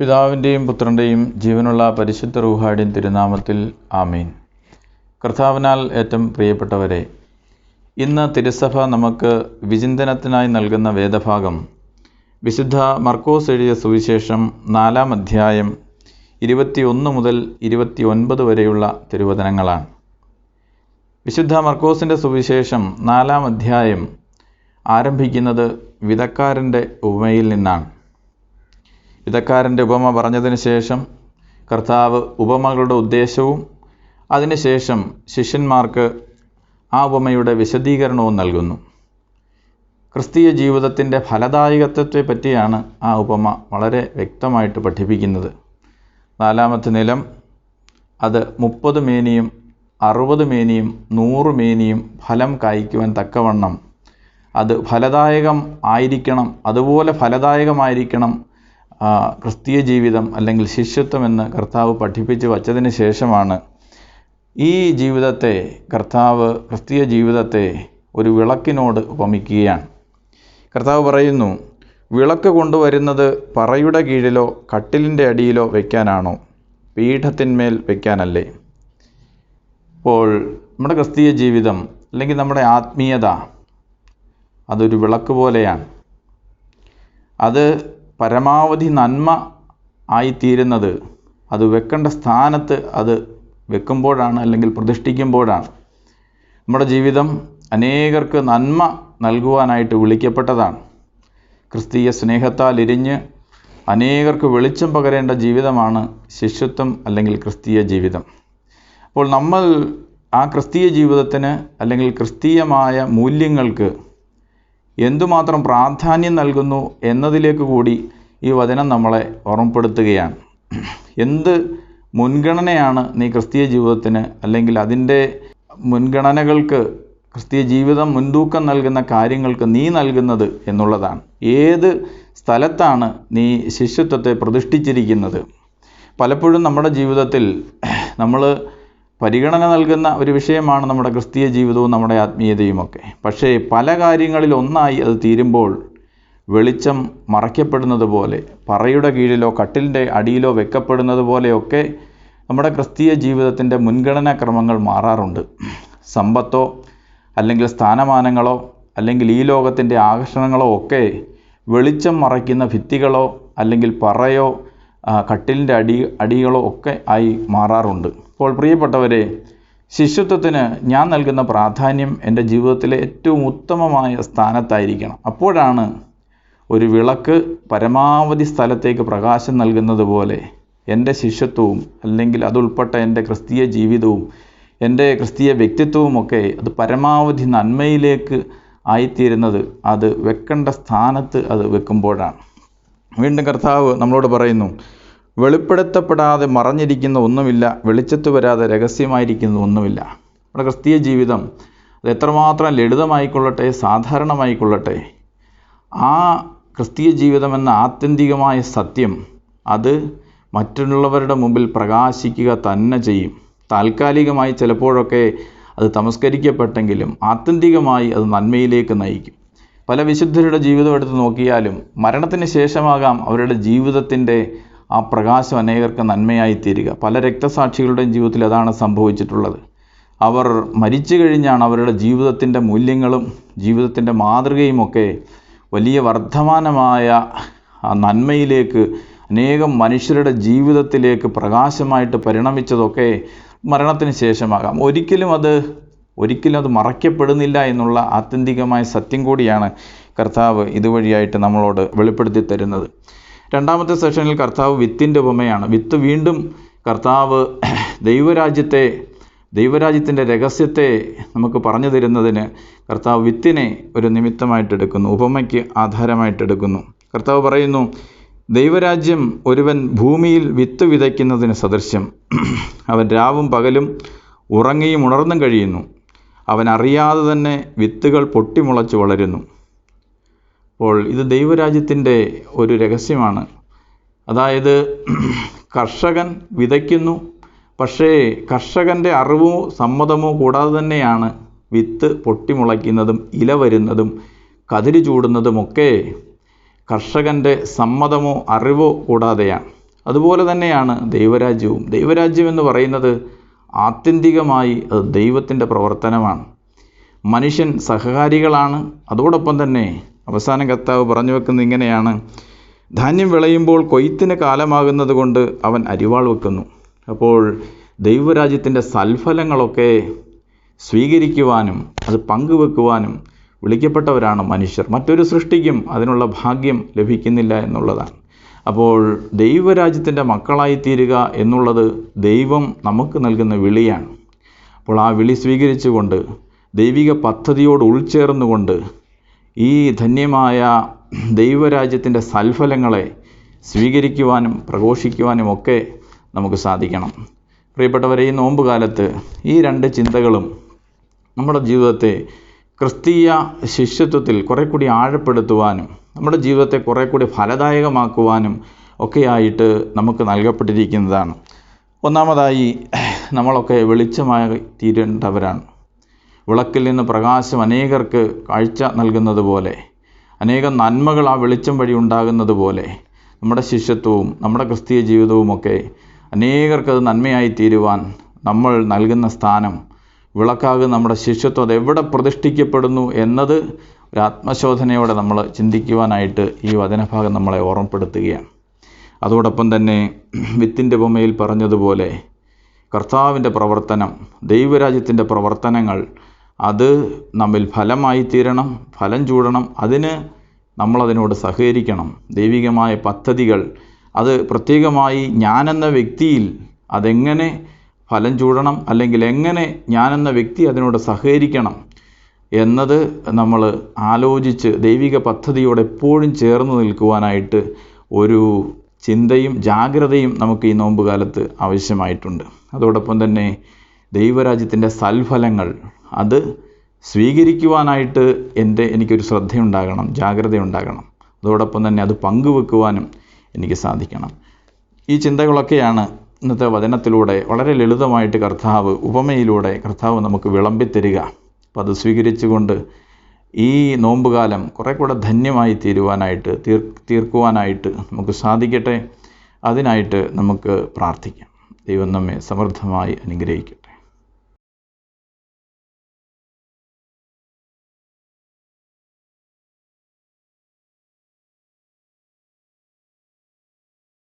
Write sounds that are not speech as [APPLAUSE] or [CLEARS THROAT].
പിതാവിന്റെയും പുത്രന്റെയും ജീവനുള്ള പരിശുദ്ധ റൂഹാടിൻ തിരുനാമത്തിൽ ആമീൻ. കർത്താവിനാൽ ഏറ്റവും പ്രിയപ്പെട്ടവരെ ഇന്ന് തിരുസഭ നമുക്ക് വിചിന്തനത്തിനായി നൽകുന്ന വേദഭാഗം വിശുദ്ധ മർക്കോസ് എഴുതിയ സുവിശേഷം നാലാം അധ്യായം ഇരുപത്തിയൊന്ന് മുതൽ ഇരുപത്തി ഒൻപത് വരെയുള്ള തിരുവചനങ്ങളാണ്. വിശുദ്ധ മർക്കോസിന്റെ സുവിശേഷം നാലാം അധ്യായം ആരംഭിക്കുന്നത് വിധക്കാരന്റെ ഉപമയിൽ നിന്നാണ്. വിധക്കാരന്റെ ഉപമ പറഞ്ഞതിന് ശേഷം കർത്താവ് ഉപമകളുടെ ഉദ്ദേശവും അതിനുശേഷം ശിഷ്യന്മാർക്ക് ആ ഉപമയുടെ വിശദീകരണവും നൽകുന്നു. ക്രിസ്തീയ ജീവിതത്തിന്റെ ഫലദായകത്വത്തെ പറ്റിയാണ് ആ ഉപമ വളരെ വ്യക്തമായിട്ട് പഠിപ്പിക്കുന്നത്. നാലാമത്തെ നിലം അത് മുപ്പത് മേനിയും അറുപത് മേനിയും നൂറ് മേനിയും ഫലം കായ്ക്കുവാൻ തക്കവണ്ണം. അത് ഫലദായകം ആയിരിക്കണം അതുപോലെ ഫലദായകമായിരിക്കണം ക്രിസ്തീയ ജീവിതം അല്ലെങ്കിൽ ശിഷ്യത്വം എന്ന് കർത്താവ് പഠിപ്പിച്ച് വച്ചതിന് ശേഷമാണ് ഈ ജീവിതത്തെ കർത്താവ് ക്രിസ്തീയ ജീവിതത്തെ ഒരു വിളക്കിനോട് ഉപമിക്കുകയാണ്. കർത്താവ് പറയുന്നു വിളക്ക് കൊണ്ടുവരുന്നത് പറയുടെ കീഴിലോ കട്ടിലിന്റെ അടിയിലോ വയ്ക്കാനാണോ പീഠത്തിന്മേൽ വയ്ക്കാനല്ലേ അപ്പോൾ നമ്മുടെ ക്രിസ്തീയ ജീവിതം അല്ലെങ്കിൽ നമ്മുടെ ആത്മീയത അതൊരു വിളക്ക് പോലെയാണ്. അത് പരമാവധി നന്മ ആയിത്തീരുന്നത് അത് വെക്കേണ്ട സ്ഥാനത്ത് അത് വെക്കുമ്പോഴാണ് അല്ലെങ്കിൽ പ്രതിഷ്ഠിക്കുമ്പോഴാണ്. നമ്മുടെ ജീവിതം അനേകർക്ക് നന്മ നൽകുവാനായിട്ട് വിളിക്കപ്പെട്ടതാണ്. ക്രിസ്തീയ സ്നേഹത്താൽ ഇരിഞ്ഞ് അനേകർക്ക് വെളിച്ചം പകരേണ്ട ജീവിതമാണ് ശിഷ്യത്വം അല്ലെങ്കിൽ ക്രിസ്തീയ ജീവിതം. അപ്പോൾ നമ്മൾ ആ ക്രിസ്തീയ ജീവിതത്തിന് അല്ലെങ്കിൽ ക്രിസ്തീയമായ മൂല്യങ്ങൾക്ക് എന്തുമാത്രം പ്രാധാന്യം നൽകുന്നു എന്നതിലേക്ക് കൂടി ഈ വചനം നമ്മളെ ഓർമ്മപ്പെടുത്തുകയാണ്. എന്ത് മുൻഗണനയാണ് നീ ക്രിസ്തീയ ജീവിതത്തിന് അല്ലെങ്കിൽ അതിന്റെ മുൻഗണനകൾക്ക് ക്രിസ്തീയ ജീവിതം മുൻതൂക്കം നൽകുന്ന കാര്യങ്ങൾക്ക് നീ നൽകുന്നത് എന്നുള്ളതാണ്. ഏത് സ്ഥലത്താണ് നീ ശിഷ്യത്വത്തെ പ്രതിഷ്ഠിച്ചിരിക്കുന്നത്? പലപ്പോഴും നമ്മുടെ ജീവിതത്തിൽ നമ്മൾ പരിഗണന നൽകുന്ന ഒരു വിഷയമാണ് നമ്മുടെ ക്രിസ്തീയ ജീവിതവും നമ്മുടെ ആത്മീയതയുമൊക്കെ. പക്ഷേ പല കാര്യങ്ങളിൽ ഒന്നായി അത് തീരുമ്പോൾ വെളിച്ചം മറയ്ക്കപ്പെടുന്നത് പോലെ പറയുടെ കീഴിലോ കട്ടിലിന്റെ അടിയിലോ വെക്കപ്പെടുന്നത് പോലെയൊക്കെ നമ്മുടെ ക്രിസ്തീയ ജീവിതത്തിന്റെ മുൻഗണനാ ക്രമങ്ങൾ മാറാറുണ്ട്. സമ്പത്തോ അല്ലെങ്കിൽ സ്ഥാനമാനങ്ങളോ അല്ലെങ്കിൽ ഈ ലോകത്തിന്റെ ആകർഷണങ്ങളോ ഒക്കെ വെളിച്ചം മറയ്ക്കുന്ന ഭിത്തികളോ അല്ലെങ്കിൽ പറയോ കട്ടിലിന്റെ അടി അടികളോ ഒക്കെ ആയി മാറാറുണ്ട്. അപ്പോൾ പ്രിയപ്പെട്ടവരെ ശിശുത്വത്തിന് ഞാൻ നൽകുന്ന പ്രാധാന്യം എന്റെ ജീവിതത്തിലെ ഏറ്റവും ഉത്തമമായ സ്ഥാനത്തായിരിക്കണം. അപ്പോഴാണ് ഒരു വിളക്ക് പരമാവധി സ്ഥലത്തേക്ക് പ്രകാശം നൽകുന്നത് പോലെ എന്റെ ശിഷ്യത്വവും അല്ലെങ്കിൽ അതുൾപ്പെട്ട എന്റെ ക്രിസ്തീയ ജീവിതവും എന്റെ ക്രിസ്തീയ വ്യക്തിത്വവുമൊക്കെ അത് പരമാവധി നന്മയിലേക്ക് ആയിത്തീരുന്നത് അത് വെക്കേണ്ട സ്ഥാനത്ത് അത് വെക്കുമ്പോഴാണ്. വീണ്ടും കർത്താവ് നമ്മളോട് പറയുന്നു വെളിപ്പെടുത്തപ്പെടാതെ മറഞ്ഞിരിക്കുന്ന ഒന്നുമില്ല വെളിച്ചത്ത് വരാതെ രഹസ്യമായിരിക്കുന്ന ഒന്നുമില്ല. നമ്മുടെ ക്രിസ്തീയ ജീവിതം അത് എത്രമാത്രം ലളിതമായിക്കൊള്ളട്ടെ സാധാരണമായിക്കൊള്ളട്ടെ ആ ക്രിസ്തീയ ജീവിതം എന്ന ആത്യന്തികമായ സത്യം അത് മറ്റുള്ളവരുടെ മുമ്പിൽ പ്രകാശിക്കുക തന്നെ ചെയ്യും. താൽക്കാലികമായി ചിലപ്പോഴൊക്കെ അത് തമസ്കരിക്കപ്പെട്ടെങ്കിലും ആത്യന്തികമായി അത് നന്മയിലേക്ക് നയിക്കും. പല വിശുദ്ധരുടെ ജീവിതം എടുത്ത് നോക്കിയാലും മരണത്തിന് ശേഷമാകാം അവരുടെ ജീവിതത്തിന്റെ ആ പ്രകാശം അനേകർക്ക് നന്മയായി തീരുക പല രക്തസാക്ഷികളുടെയും ജീവിതത്തിൽ അതാണ് സംഭവിച്ചിട്ടുള്ളത്. അവർ മരിച്ചു കഴിഞ്ഞാണ് അവരുടെ ജീവിതത്തിന്റെ മൂല്യങ്ങളും ജീവിതത്തിന്റെ മാതൃകയുമൊക്കെ വലിയ വർദ്ധമാനമായ നന്മയിലേക്ക് അനേകം മനുഷ്യരുടെ ജീവിതത്തിലേക്ക് പ്രകാശമായിട്ട് പരിണമിച്ചതൊക്കെ മരണത്തിന് ശേഷമാകാം. ഒരിക്കലും അത് ഒരിക്കലും അത് മറയ്ക്കപ്പെടുന്നില്ല എന്നുള്ള ആത്യന്തികമായ സത്യം കൂടിയാണ് കർത്താവ് ഇതുവഴിയായിട്ട് നമ്മളോട് വെളിപ്പെടുത്തി തരുന്നത്. രണ്ടാമത്തെ സെഷനിൽ കർത്താവ് വിത്തിന്റെ ഉപമയാണ്. വിത്ത് വീണ്ടും കർത്താവ് ദൈവരാജ്യത്തെ ദൈവരാജ്യത്തിന്റെ രഹസ്യത്തെ നമുക്ക് പറഞ്ഞു തരുന്നതിന് കർത്താവ് വിത്തിനെ ഒരു നിമിത്തമായിട്ടെടുക്കുന്നു ഉപമയ്ക്ക് ആധാരമായിട്ടെടുക്കുന്നു കർത്താവ് പറയുന്നു ദൈവരാജ്യം ഒരുവൻ ഭൂമിയിൽ വിത്ത് വിതയ്ക്കുന്നതിന് സദൃശ്യം. അവൻ രാവും പകലും ഉറങ്ങിയും ഉണർന്നും കഴിയുന്നു. അവൻ അറിയാതെ തന്നെ വിത്തുകൾ പൊട്ടിമുളച്ച് വളരുന്നു. അപ്പോൾ ഇത് ദൈവരാജ്യത്തിന്റെ ഒരു രഹസ്യമാണ്. അതായത് [CLEARS THROAT] കർഷകൻ വിതയ്ക്കുന്നു പക്ഷേ കർഷകന്റെ അറിവോ സമ്മതമോ കൂടാതെ തന്നെയാണ് വിത്ത് പൊട്ടിമുളയ്ക്കുന്നതും ഇല വരുന്നതും കതിര് ചൂടുന്നതുമൊക്കെ കർഷകന്റെ സമ്മതമോ അറിവോ കൂടാതെയാണ്. അതുപോലെ തന്നെയാണ് ദൈവരാജ്യവും. ദൈവരാജ്യം എന്ന് പറയുന്നത് ആത്യന്തികമായി അത് ദൈവത്തിന്റെ പ്രവർത്തനമാണ്. മനുഷ്യൻ സഹകാരികളാണ്. അതോടൊപ്പം തന്നെ അവസാന കർത്താവ് പറഞ്ഞു വെക്കുന്നത് ഇങ്ങനെയാണ്. ധാന്യം വിളയുമ്പോൾ കൊയ്ത്തിന് കാലമാകുന്നത് കൊണ്ട് അവൻ അരിവാൾ വെക്കുന്നു. അപ്പോൾ ദൈവരാജ്യത്തിന്റെ സൽഫലങ്ങളൊക്കെ സ്വീകരിക്കുവാനും അത് പങ്കുവെക്കുവാനും വിളിക്കപ്പെട്ടവരാണ് മനുഷ്യർ. മറ്റൊരു സൃഷ്ടിക്കും അതിനുള്ള ഭാഗ്യം ലഭിക്കുന്നില്ല എന്നുള്ളതാണ്. അപ്പോൾ ദൈവരാജ്യത്തിന്റെ മക്കളായിത്തീരുക എന്നുള്ളത് ദൈവം നമുക്ക് നൽകുന്ന വിളിയാണ്. അപ്പോൾ ആ വിളി സ്വീകരിച്ചുകൊണ്ട് ദൈവിക പദ്ധതിയോട് ഉൾച്ചേർന്നുകൊണ്ട് ഈ ധന്യമായ ദൈവരാജ്യത്തിന്റെ സൽഫലങ്ങളെ സ്വീകരിക്കുവാനും പ്രഘോഷിക്കുവാനും ഒക്കെ നമുക്ക് സാധിക്കണം. പ്രിയപ്പെട്ടവരെ ഈ നോമ്പ് കാലത്ത് ഈ രണ്ട് ചിന്തകളും നമ്മുടെ ജീവിതത്തെ ക്രിസ്തീയ ശിഷ്യത്വത്തിൽ കുറേ കൂടി ആഴപ്പെടുത്തുവാനും നമ്മുടെ ജീവിതത്തെ കുറേ കൂടി ഫലദായകമാക്കുവാനും ഒക്കെയായിട്ട് നമുക്ക് നൽകപ്പെട്ടിരിക്കുന്നതാണ്. ഒന്നാമതായി നമ്മളൊക്കെ വെളിച്ചമായി തീരേണ്ടവരാണ്. വിളക്കിൽ നിന്ന് പ്രകാശം അനേകർക്ക് കാഴ്ച നൽകുന്നത് പോലെ അനേകം നന്മകൾ ആ വെളിച്ചം വഴി ഉണ്ടാകുന്നത് പോലെ നമ്മുടെ ശിഷ്യത്വവും നമ്മുടെ ക്രിസ്തീയ ജീവിതവുമൊക്കെ അനേകർക്കത് നന്മയായി തീരുവാൻ നമ്മൾ നൽകുന്ന സ്ഥാനം വിളക്കാകുന്ന നമ്മുടെ ശിഷ്യത്വം അത് എവിടെ പ്രതിഷ്ഠിക്കപ്പെടുന്നു എന്നത് ഒരു ആത്മശോധനയോടെ നമ്മൾ ചിന്തിക്കുവാനായിട്ട് ഈ വചനഭാഗം നമ്മളെ ഓർമ്മപ്പെടുത്തുകയാണ്. അതോടൊപ്പം തന്നെ വിത്തിന്റെ ഉപമയിൽ പറഞ്ഞതുപോലെ കർത്താവിന്റെ പ്രവർത്തനം ദൈവരാജ്യത്തിന്റെ പ്രവർത്തനങ്ങൾ അത് നമ്മിൽ ഫലമായി തീരണം ഫലം ചൂടണം. അതിന് നമ്മളതിനോട് സഹകരിക്കണം. ദൈവികമായ പദ്ധതികൾ. അത് പ്രത്യേകമായി ഞാനെന്ന വ്യക്തിയിൽ അതെങ്ങനെ ഫലം ചൂടണം അല്ലെങ്കിൽ എങ്ങനെ ഞാനെന്ന വ്യക്തി അതിനോട് സഹകരിക്കണം എന്നത് നമ്മൾ ആലോചിച്ച് ദൈവിക പദ്ധതിയോട് എപ്പോഴും ചേർന്ന് നിൽക്കുവാനായിട്ട് ഒരു ചിന്തയും ജാഗ്രതയും നമുക്ക് ഈ നോമ്പ് കാലത്ത് ആവശ്യമായിട്ടുണ്ട്. അതോടൊപ്പം തന്നെ ദൈവരാജ്യത്തിന്റെ സൽഫലങ്ങൾ അത് സ്വീകരിക്കുവാനായിട്ട് എന്റെ എനിക്കൊരു ശ്രദ്ധയുണ്ടാകണം ജാഗ്രതയുണ്ടാകണം. അതോടൊപ്പം തന്നെ അത് പങ്കുവെക്കുവാനും എനിക്ക് സാധിക്കണം. ഈ ചിന്തകളൊക്കെയാണ് ഇന്നത്തെ വചനത്തിലൂടെ വളരെ ലളിതമായിട്ട് കർത്താവ് ഉപമയിലൂടെ കർത്താവ് നമുക്ക് വിളമ്പിത്തരിക. അപ്പോൾ അത് സ്വീകരിച്ചുകൊണ്ട് ഈ നോമ്പുകാലം കുറെ കൂടെ ധന്യമായി തീരുവാനായിട്ട് തീർ തീർക്കുവാനായിട്ട് നമുക്ക് സാധിക്കട്ടെ. അതിനായിട്ട് നമുക്ക് പ്രാർത്ഥിക്കാം. ദൈവം നമ്മെ സമൃദ്ധമായി അനുഗ്രഹിക്കട്ടെ.